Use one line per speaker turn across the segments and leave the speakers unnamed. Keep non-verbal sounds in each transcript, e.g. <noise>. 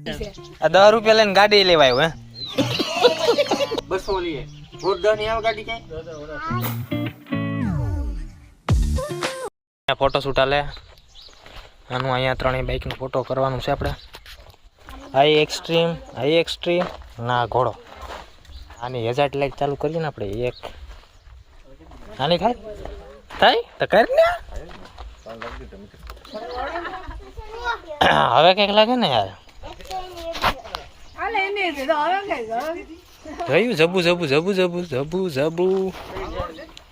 આ દસ રૂપિયા લઈને ગાડી લેવાય હે?
બસો લઈએ રોજ દસની આવે ગાડી ક્યાંય?
ફોટો શૂટ આલે આનું અહીંયા ત્રણેય બાઇકનો ફોટો કરવાનું છે આપણે. હાઈ એક્સ્ટ્રીમ હાઈ એક્સ્ટ્રીમ ના ઘોડો. આની હેઝાર્ડ લાઈટ ચાલુ કરીએ ને આપણે એક. આની થાય? થાય? તો કરી ને. હવે કંઈક લાગે ને યાર. જોયું જબુ જબુ જબુ જબુ જબુ જબુ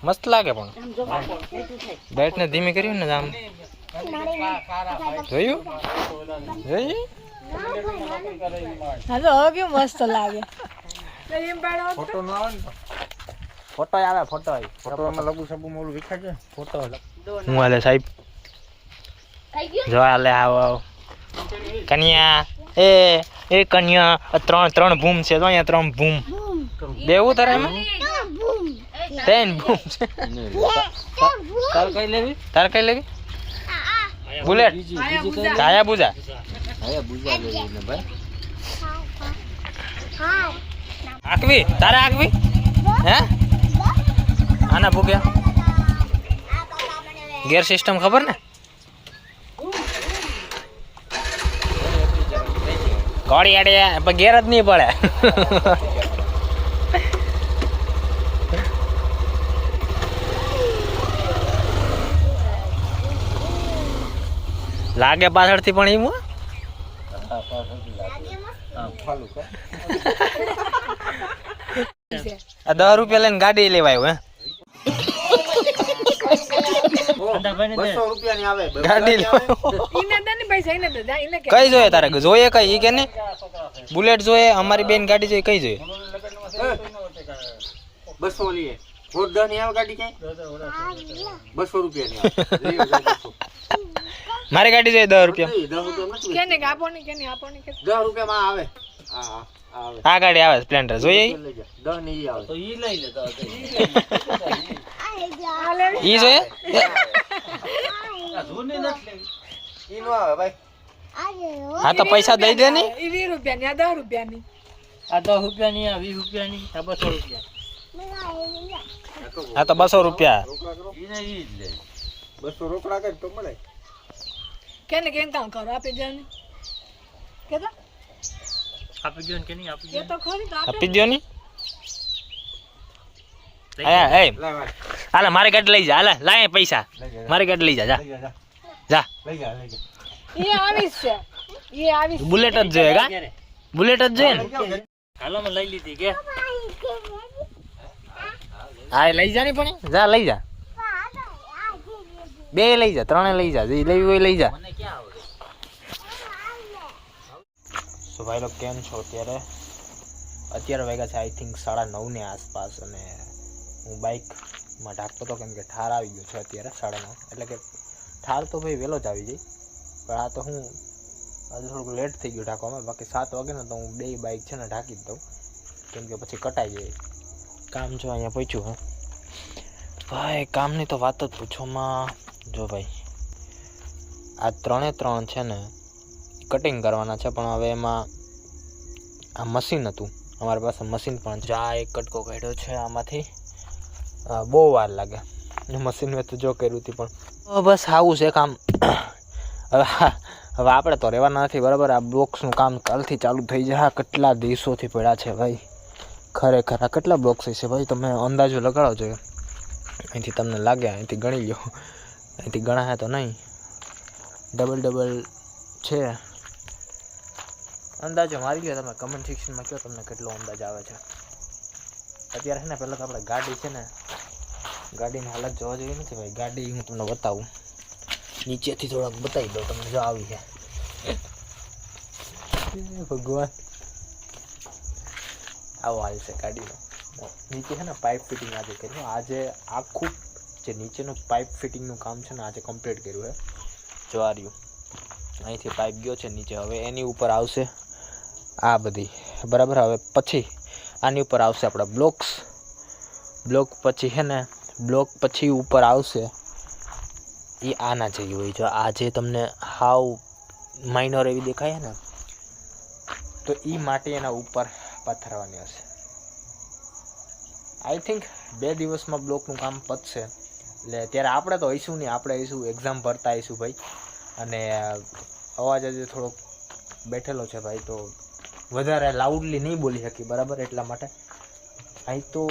મસ્ત લાગે પણ. લાઈટને ધીમી કર્યું ને આમ? જોયું? જોયું?
હા હવે મસ્ત લાગે.
ફોટો નો આવે ને
ફોટો આવે ફોટો
ફોટો માં લબુ સબુ મોલું વિખાય છે.
ફોટો હું હાલે સાહેબ? જો હાલે આવો આવો. કન્યા. એ. એ કન્યા આ ત્રણ ત્રણ ભૂમ છે. તો અહીંયા ત્રણ ભૂમ. બેવું તારે એમાં? ત્રણ ભૂમ. છે. તારે કઈ લેવી? તારે કઈ લેવી? બુલેટ. કાયા બુજા આકવી? તારે આકવી? હે? આના ભૂગ્યા. ગેર સિસ્ટમ ખબર ને? ઘોડી પણ ગેર જ નહીં પડે. લાગે પાછળથી પણ હો? દસ રૂપિયા લઈને ગાડી લેવાય હે
બસો રૂપિયા ની આવે
ગાડી લેવાય કઈ જોઈએ તારે? જોઈએ કઈ ઈ કે ને બુલેટ જોઈએ અમારી બેન ગાડી જોઈએ કઈ જોઈએ?
બસો લઈએ બસો <laughs> રૂપિયા.
મારી ગાડી જોઈએ દસ રૂપિયા.
દસમાં આવે.
આ ગાડી આવે સ્પ્લેન્ડર. જોઈએ
દસ નહીં આવે. તો ઈ લઈ આવે <laughs>
ઈ જોઈએ?
ઈ નો આવે ભાઈ
હા તો પૈસા દઈ દે ને.
વીસ રૂપિયાની આ દસ રૂપિયાની.
આ દસ રૂપિયાની આ વીસ રૂપિયાની આ બસો રૂપિયા.
હા તો બસો રૂપિયા.
રોકડા કરો
ઈ જ લે.
બસો રોકડા કરી તો મળે.
કેને કેમ કામ કરો? આપી દે ને. કેતા?
આપી દો ને કે નહીં આપી
એ તો ખરી તો આપી
દો ને. હા એ
લે. ભાઈ
હાલે મારી ગાડી લઈ જા. હાલે લાય પૈસા. મારે ગાડી લઈ જા જા.
જા
જા.
લઈ જા
એ આવી છે. એ આવીશ
બુલેટ જ જોઈએ કા? બુલેટ જ જોઈએ ને?
હાલો મે લઈ લીધી કે?
હા એ લઈ જા ને પણ. જા લઈ જા. બે લઈ જા ત્રણે લઈ જા. જે લેવી હોય લઈ જા.
મને ક્યાં આવડે?
ભાઈ લોકો કેમ છો અત્યારે? અત્યારે વાગ્યા છે આઈ થિંક સાડા નવની આસપાસ અને હું બાઇકમાં ઢાંકતો હતો કેમ કે ઠાર આવી ગયો છે અત્યારે સાડા એટલે કે ઠાર તો ભાઈ વહેલો જ આવી જાય પણ આ તો હું આજે થોડુંક લેટ થઈ ગયું ઢાંકવામાં. બાકી સાત વાગે ને તો હું બે બાઇક છે ને ઢાંકી જ દઉં. કેમ કે પછી કટાઈ જાય. કામ જો અહીંયા પહોંચ્યું હું. ભાઈ, કામની તો વાત જ પૂછોમાં જો ભાઈ, આ ત્રણે ત્રણ છે ને કટિંગ કરવાના છે, પણ હવે એમાં આ મશીન હતું. અમારી પાસે મશીન પણ છે. આ એક કટકો કાઢ્યો છે આમાંથી. બહુ વાર લાગે. મશીન મેં તો જો કર્યું હતી પણ. બસ આવું છે કામ. હવે હવે આપણે તો રહેવાના નથી, બરાબર? આ બોક્સનું કામ કાલથી ચાલુ થઈ જાય. કેટલા દિવસોથી પડ્યા છે ભાઈ? ખરેખર, આ કેટલા બોક્સ છે ભાઈ? તમે અંદાજો લગાડો છો અહીંથી તમને લાગે, અહીંથી ગણી લો અહીંથી ગણાય તો નહીં. ડબલ ડબલ છે. અંદાજો મારી લો તમે કમેન્ટ સેક્શનમાં કહો તમને કેટલો અંદાજ આવે છે? અત્યારે છે ને, પહેલાં તો આપણે ગાડી છે ને ગાડીની હાલત જોવા જેવી નથી ભાઈ. ગાડી હું તમને બતાવું. નીચેથી થોડાક બતાવી દઉં તમને જો આવી છે. ભગવાન. આવો હાલ છે ગાડીનો. નીચે છે ને પાઇપ ફિટિંગ આજે કર્યું. આજે આખું જે નીચેનું પાઇપ ફિટિંગનું કામ છે ને આજે કમ્પ્લીટ કર્યું છે જો રહ્યું અહીંથી પાઇપ ગયો છે, નીચે. હવે એની ઉપર આવશે આ બધી. બરાબર? હવે પછી આની ઉપર આવશે આપણા બ્લોક્સ બ્લોક પછી છે ને બ્લોક પછી ઉપર આવશે, એ આના જેવી હોય. જો આ જે તમને હાવ માઇનર એવી દેખાય ને, તો એ માટી એના ઉપર પથરાવાની હશે. આઈ થિંક બે દિવસમાં બ્લોકનું કામ પતશે. એટલે ત્યારે આપણે તો હઈશું નહીં, આપણે હઈશું એક્ઝામ ભરતા આવીશું ભાઈ. અને અવાજ આજે થોડોક બેઠેલો છે ભાઈ, તો વધારે લાઉડલી નહીં બોલી શકી બરાબર? એટલા માટે. અહીં તો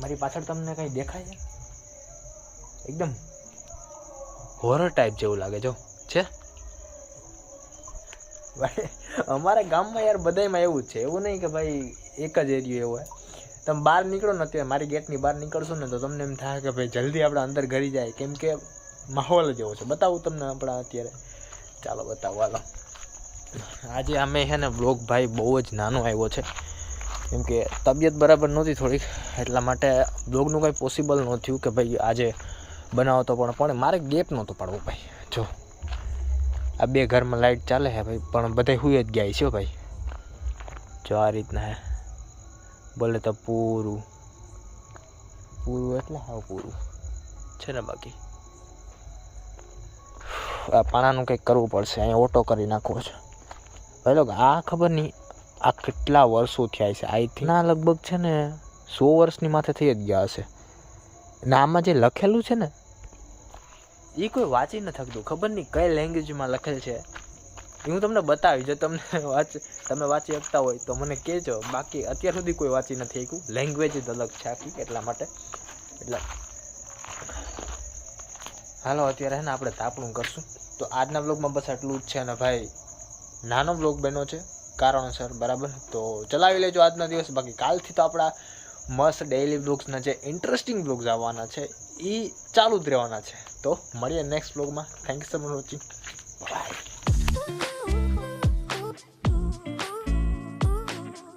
મારી પાછળ તમને કંઈ દેખાય છે? એકદમ હોરર ટાઈપ જેવું લાગે જો. છે? અમારા ગામમાં યાર બધાયમાં એવું જ છે. એવું નહીં કે ભાઈ એક જ એરિયો એવો હોય. તમે બહાર નીકળો ને અત્યારે મારી ગેટની બહાર નીકળશો ને તો તમને એમ થાય કે ભાઈ જલ્દી આપણે અંદર ઘરી જાય. કેમ કે માહોલ જ એવો છે. બતાવું તમને આપણા અત્યારે. ચાલો બતાવો, હાલો. આજે અમે છે ને બ્લોગ ભાઈ બહુ જ નાનો આવ્યો છે. કેમ કે તબિયત બરાબર નહોતી થોડીક. એટલા માટે બ્લોગનું કંઈ પોસિબલ નહોતું કે ભાઈ આજે બનાવો તો પણ પણ મારે ગેપ નહોતો પાડવો ભાઈ. જો, આ બે ઘરમાં લાઇટ ચાલે છે ભાઈ, પણ બધા હુઈ જ ગયા છે ભાઈ. જો આ રીતના હે. બોલે તો પૂરું. પૂરું એટલે હા પૂરું. છે ને બાકી? આ પાણાનું કંઈક કરવું પડશે, અહીંયા ઓટો કરી નાખવો છે. ભાઈ લોકો આ ખબર નહીં, આ કેટલા વર્ષો થયા છે? આઈ થિંક ના, લગભગ છે ને સો વર્ષની માથે થઈ જ ગયા હશે. ને આમાં જે લખેલું છે ને એ કોઈ વાંચી ન થકતું ખબર નહીં કઈ લેંગ્વેજમાં લખેલ છે. એ હું તમને બતાવી જો તમને <laughs> વાંચ, તમે વાંચી શકતા હોય તો મને કહેજો. બાકી અત્યાર સુધી કોઈ વાંચી નથી શક્યું. લેંગ્વેજ જ અલગ છે આખી, એટલા માટે. એટલે હાલો, અત્યારે હે ને આપણે તાપણું કરશું. તો આજના બ્લોગમાં બસ આટલું જ છે અને ભાઈ, નાનો બ્લોગ બન્યો છે. કારણોસર, બરાબર? તો ચલાવી લેજો આજના દિવસ. બાકી કાલથી તો આપણા મસ્ત ડેઇલી બ્લોગ્સના જે ઇન્ટરેસ્ટિંગ બ્લોગ્સ આવવાના છે એ ચાલુ જ રહેવાના છે. તો મળીએ નેક્સ્ટ બ્લોગમાં thank you so much watching bye